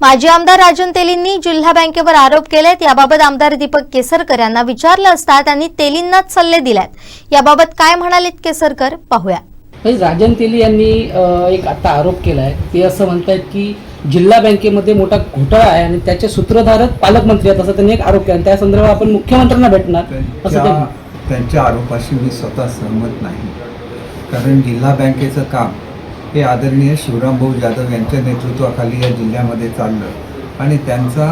माजी आमदार राजन तेलींनी जिल्हा बँकेवर आरोप केलेत. याबाबत आमदार दीपक केसरकर यांना विचारलं असता त्यांनी तेलींनाच सल्ले दिल्यात. याबाबत काय म्हणालेत केसरकर? पाहूया. म्हणजे राजन तेली यांनी एक आता आरोप केला आहे ते असं म्हणतायत की जिल्हा बँकेमध्ये मोठा घोटाळा आहे आणि त्याचे सूत्रधारक पालकमंत्री आहेत असं त्यांनी एक आरोप केला त्या संदर्भात आपण मुख्यमंत्र्यांना भेटणार. असं त्यांच्या आरोपाशी मी स्वतः सहमत नाही. कारण जिल्हा बँकेचं काम हे आदरणीय शिवरामभाऊ जाधव यांच्या नेतृत्वाखाली या जिल्ह्यामध्ये चाललं आणि त्यांचा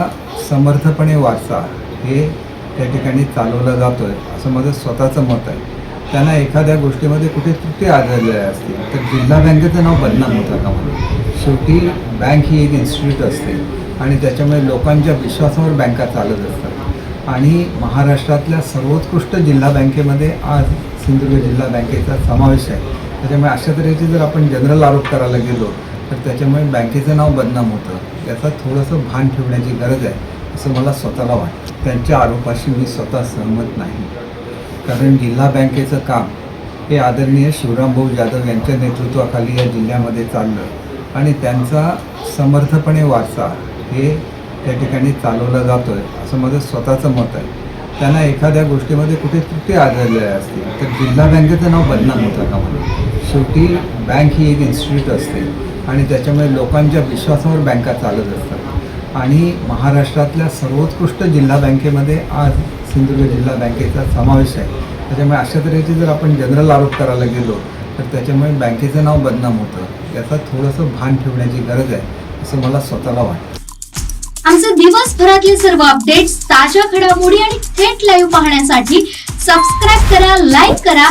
समर्थपणे वारसा हे त्या ठिकाणी चालवला जातो आहे असं माझं स्वतःचं मत आहे. त्यांना एखाद्या गोष्टीमध्ये कुठे त्रुटी आढळलेल्या असतील तर जिल्हा बँकेचं नाव बदनाम होतं का म्हणून? शेवटी बँक ही एक इन्स्टिट्यूट असते आणि त्याच्यामुळे लोकांच्या विश्वासावर बँका चालत असतात. आणि महाराष्ट्रातल्या सर्वोत्कृष्ट जिल्हा बँकेमध्ये आज सिंधुदुर्ग जिल्हा बँकेचा समावेश आहे. त्याच्यामुळे अशा तऱ्हेचे जर आपण जनरल आरोप करायला गेलो तर त्याच्यामुळे बँकेचं नाव बदनाम होतं. याचा थोडंसं भान ठेवण्याची गरज आहे असं मला स्वतःला वाटतं. त्यांच्या आरोपाशी मी स्वतः सहमत नाही. कारण जिल्हा बँकेचं काम हे आदरणीय शिवरामभाऊ जाधव यांच्या नेतृत्वाखाली या जिल्ह्यामध्ये चाललं. आणि त्यांचा समर्थपणे वारसा हे त्या ठिकाणी चालवला आहे असं माझं स्वतःचं मत आहे. त्यांना एखाद्या गोष्टीमध्ये कुठे त्रुटी आढळलेल्या असतील तर जिल्हा बँकेचं नाव बदनाम होतं का म्हणून? शेवटी बँक ही एक इन्स्टिट्यूट असते आणि त्याच्यामुळे लोकांच्या विश्वासावर बँका चालत असतात. आणि महाराष्ट्रातल्या सर्वोत्कृष्ट जिल्हा बँकेमध्ये आज सिंधुदुर्ग जिल्हा बँकेचा समावेश आहे. त्याच्यामुळे अशा तऱ्हेचे जर आपण जनरल आरोप करायला गेलो तर त्याच्यामुळे बँकेचं नाव बदनाम होतं. याचा थोडंसं भान ठेवण्याची गरज आहे असं मला स्वतःला वाटतं. आमचे दिवसभरातले सर्व अपडेट्स ताज्या घडामोडी आणि थेट लाईव्ह पाहण्यासाठी सबस्क्राईब करा लाईक करा